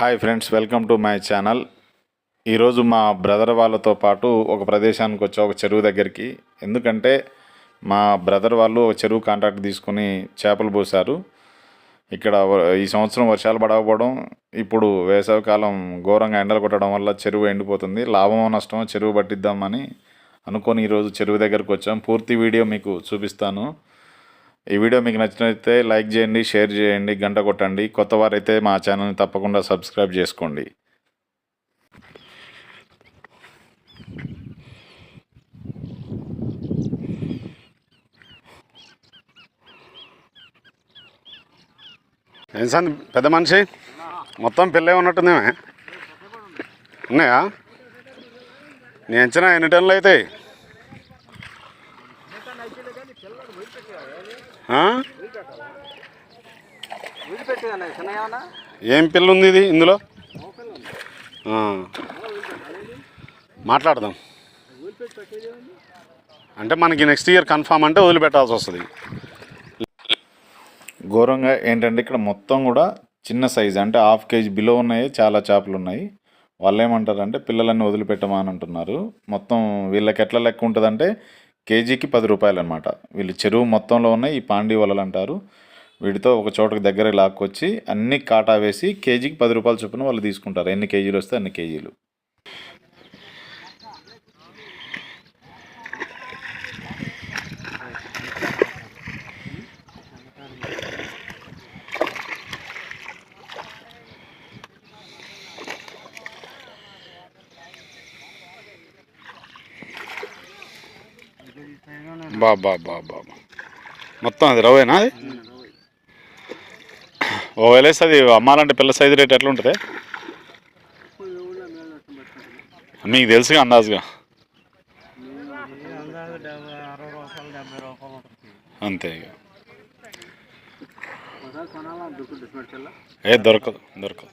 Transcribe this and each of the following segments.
Hi friends welcome to my channel. ఈరోజు మా brother వాళ్ళతో పాటు ఒక ప్రదేశానికి వచ్చా ఒక చెరువు దగ్గరికి. ఎందుకంటే మా బ్రదర్ వాళ్ళు ఒక చెరువు కాంట్రాక్ట్ తీసుకుని చేపలు పోసారు ఇక్కడ ఈ సంవత్సరం వర్షాలు పడకపోవడం ఇప్పుడు వేసవికాలం ఘోరంగా ఎండలు కొట్టడం వల్ల చెరువు ఎండిపోతుంది. లాభమో నష్టమో చెరువు పట్టిద్దామని అనుకొని ఈరోజు చెరువు దగ్గరకు వచ్చాం. పూర్తి వీడియో మీకు చూపిస్తాను. ఈ వీడియో మీకు నచ్చినట్లయితే లైక్ చేయండి షేర్ చేయండి గంట కొట్టండి. కొత్త వారైతే మా ఛానల్ని తప్పకుండా సబ్స్క్రైబ్ చేసుకోండి. ఏం పెద్ద మనిషి? మొత్తం పిల్లే ఉన్నట్టుందేమే ఉన్నాయా? నీ అంచనా ఎన్ని టన్నులు అవుతాయి? ఏం పిల్ల ఉంది ఇది ఇందులో? మాట్లాడదాం. అంటే మనకి నెక్స్ట్ ఇయర్ కన్ఫామ్ అంటే వదిలిపెట్టాల్సి వస్తుంది. ఘోరంగా ఏంటంటే ఇక్కడ మొత్తం కూడా చిన్న సైజ్ అంటే హాఫ్ కేజీ బిలో ఉన్నాయి చాలా చేపలు ఉన్నాయి. వాళ్ళు ఏమంటారంటే పిల్లలన్నీ వదిలిపెట్టమా అని అంటున్నారు. మొత్తం వీళ్ళకి ఎట్లా లెక్క ఉంటుందంటే కేజీకి పది రూపాయలు అనమాట వీళ్ళు చెరువు మొత్తంలో ఉన్నాయి ఈ పాండి వలలు అంటారు. వీటితో ఒక చోటకి దగ్గర లాక్కొచ్చి అన్ని కాటా వేసి కేజీకి పది రూపాయలు చొప్పున వాళ్ళు తీసుకుంటారు. ఎన్ని కేజీలు వస్తే అన్ని కేజీలు. బాబా బా మొత్తం అది రవేనా అది? ఓ వేలేసి అది అమ్మాలంటే పిల్ల సైజు రేట్ ఎట్లా ఉంటుంది మీకు తెలుసుగా అందాజుగా? అంతే ఇక. ఏ దొరకదు దొరకదు.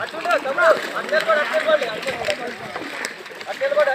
అట్లా తమ్ముడు. అట్లా కూడా అట్లా కూడా అట్లా కూడా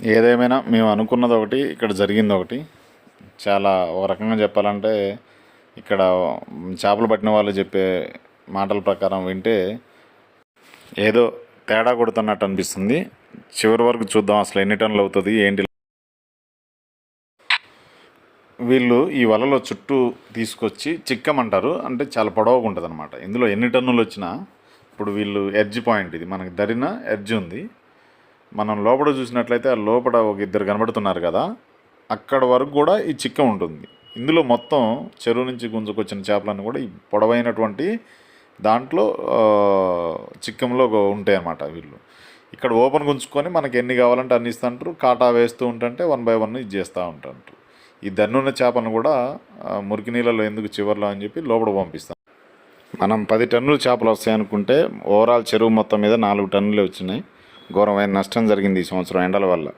ఏదేమైనా మేము అనుకున్నది ఒకటి ఇక్కడ జరిగింది ఒకటి. చాలా ఒక రకంగా చెప్పాలంటే ఇక్కడ చేపలు పట్టిన వాళ్ళు చెప్పే మాటల ప్రకారం వింటే ఏదో తేడా కొడుతున్నట్టు అనిపిస్తుంది. చివరి వరకు చూద్దాం అసలు ఎన్ని టన్నులు అవుతుంది ఏంటి? వీళ్ళు ఈ వలలో చుట్టూ తీసుకొచ్చి చిక్కమంటారు. అంటే చాలా పొడవుగా ఉంటుంది అనమాట ఇందులో ఎన్ని టన్నులు వచ్చినా ఇప్పుడు వీళ్ళు ఎడ్జ్ పాయింట్ ఇది. మనకి దరిన ఎడ్జ్ ఉంది. మనం లోపల చూసినట్లయితే ఆ లోపల ఒక ఇద్దరు కనబడుతున్నారు కదా అక్కడ వరకు కూడా ఈ చిక్క ఉంటుంది. ఇందులో మొత్తం చెరువు నుంచి గుంజుకొచ్చిన చేపలన్నీ కూడా ఈ పొడవైనటువంటి దాంట్లో చిక్కంలో ఉంటాయి అన్నమాట వీళ్ళు. ఇక్కడ ఓపెన్ ఉంచుకొని మనకి ఎన్ని కావాలంటే అన్ని ఇస్తుంటారు. కాటా వేస్తూ ఉంటుంటే వన్ బై వన్ ఇది చేస్తూ ఉంటారు ఈ దన్నున్న చేపను కూడా మురికి నీళ్ళలో ఎందుకు చివర్లో అని చెప్పి లోపల పంపిస్తాం. మనం పది టన్నులు చేపలు వస్తాయనుకుంటే ఓవరాల్ చెరువు మొత్తం మీద నాలుగు టన్నులే వచ్చినాయి. ఘోరమైన నష్టం జరిగింది ఈ సంవత్సరం ఎండల వల్ల.